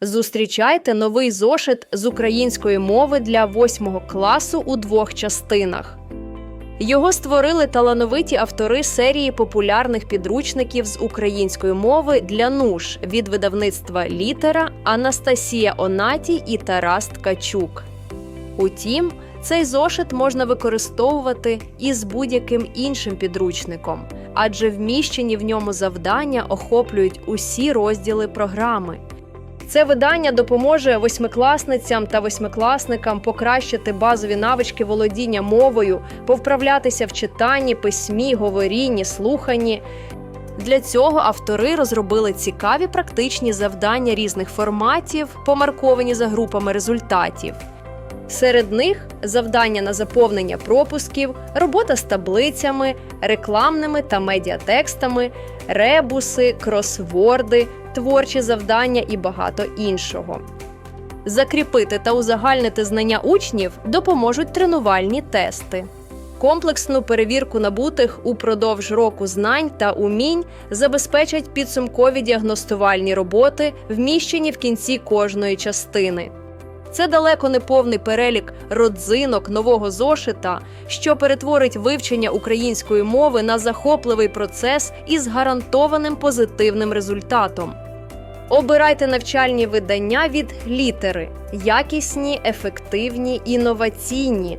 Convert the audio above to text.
Зустрічайте новий зошит з української мови для восьмого класу у двох частинах. Його створили талановиті автори серії популярних підручників з української мови для НУШ від видавництва Літера Анастасія Онатій і Тарас Ткачук. Утім, цей зошит можна використовувати і з будь-яким іншим підручником, адже вміщені в ньому завдання охоплюють усі розділи програми. Це видання допоможе восьмикласницям та восьмикласникам покращити базові навички володіння мовою, повправлятися в читанні, письмі, говорінні, слуханні. Для цього автори розробили цікаві практичні завдання різних форматів, помарковані за групами результатів. Серед них завдання на заповнення пропусків, робота з таблицями, рекламними та медіатекстами, ребуси, кросворди, творчі завдання і багато іншого. Закріпити та узагальнити знання учнів допоможуть тренувальні тести. Комплексну перевірку набутих упродовж року знань та умінь забезпечать підсумкові діагностувальні роботи, вміщені в кінці кожної частини. Це далеко не повний перелік родзинок нового зошита, що перетворить вивчення української мови на захопливий процес із гарантованим позитивним результатом. Обирайте навчальні видання від літери, якісні, ефективні, інноваційні.